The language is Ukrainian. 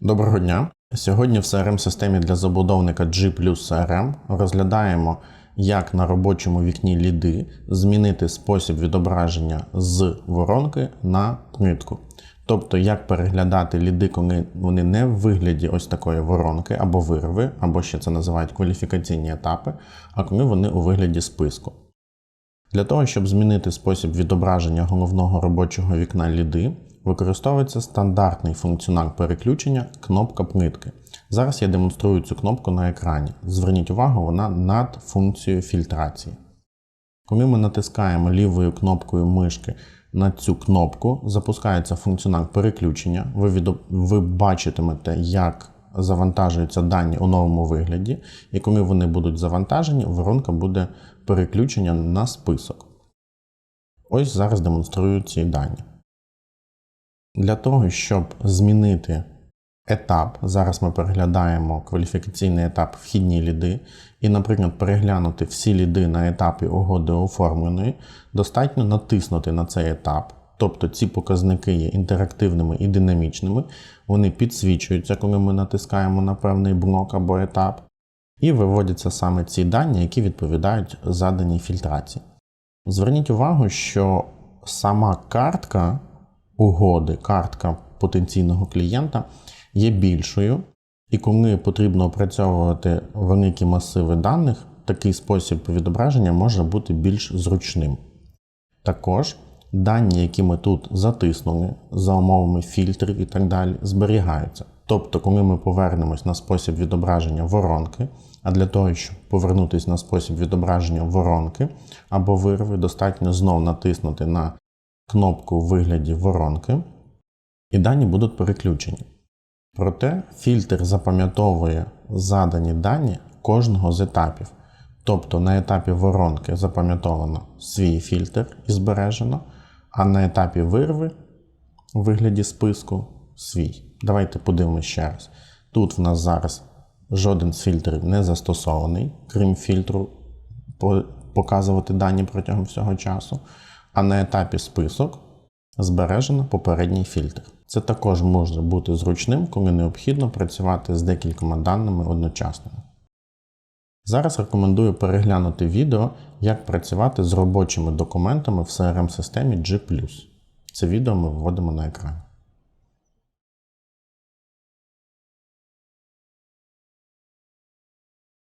Доброго дня! Сьогодні в crm системі для забудовника G CRM розглядаємо, як на робочому вікні ліди змінити спосіб відображення з воронки на плитку. Тобто, як переглядати ліди, коли вони не в вигляді ось такої воронки або вирви, або ще це називають кваліфікаційні етапи, а коли вони у вигляді списку. Для того, щоб змінити спосіб відображення головного робочого вікна ліди, використовується стандартний функціонал переключення кнопка плитки. Зараз я демонструю цю кнопку на екрані. Зверніть увагу, вона над функцією фільтрації. Коли ми натискаємо лівою кнопкою мишки на цю кнопку, запускається функціонал переключення. Ви, відо... Ви бачитимете, як завантажуються дані у новому вигляді, і коли вони будуть завантажені, воронка буде переключення на список. Ось зараз демонструю ці дані. Для того, щоб змінити етап, зараз ми переглядаємо кваліфікаційний етап вхідні ліди, і, наприклад, переглянути всі ліди на етапі угоди оформленої, достатньо натиснути на цей етап. Тобто ці показники є інтерактивними і динамічними, вони підсвічуються, коли ми натискаємо на певний блок або етап, і виводяться саме ці дані, які відповідають заданій фільтрації. Зверніть увагу, що сама картка угоди, картка потенційного клієнта є більшою, і коли потрібно опрацьовувати великі масиви даних, такий спосіб відображення може бути більш зручним. Також дані, які ми тут затиснули за умовами фільтрів і так далі, зберігаються. Тобто, коли ми повернемось на спосіб відображення воронки, а для того, щоб повернутися на спосіб відображення воронки або вирви, достатньо знов натиснути на кнопку в вигляді воронки, і дані будуть переключені. Проте фільтр запам'ятовує задані дані кожного з етапів. Тобто на етапі воронки запам'ятовано свій фільтр і збережено, а на етапі вирви у вигляді списку свій. Давайте подивимося ще раз. Тут в нас зараз жоден з фільтрів не застосований, крім фільтру показувати дані протягом всього часу. А на етапі список збережено попередній фільтр. Це також може бути зручним, коли необхідно працювати з декількома даними одночасно. Зараз рекомендую переглянути відео, як працювати з робочими документами в CRM-системі G. Це відео ми вводимо на екран.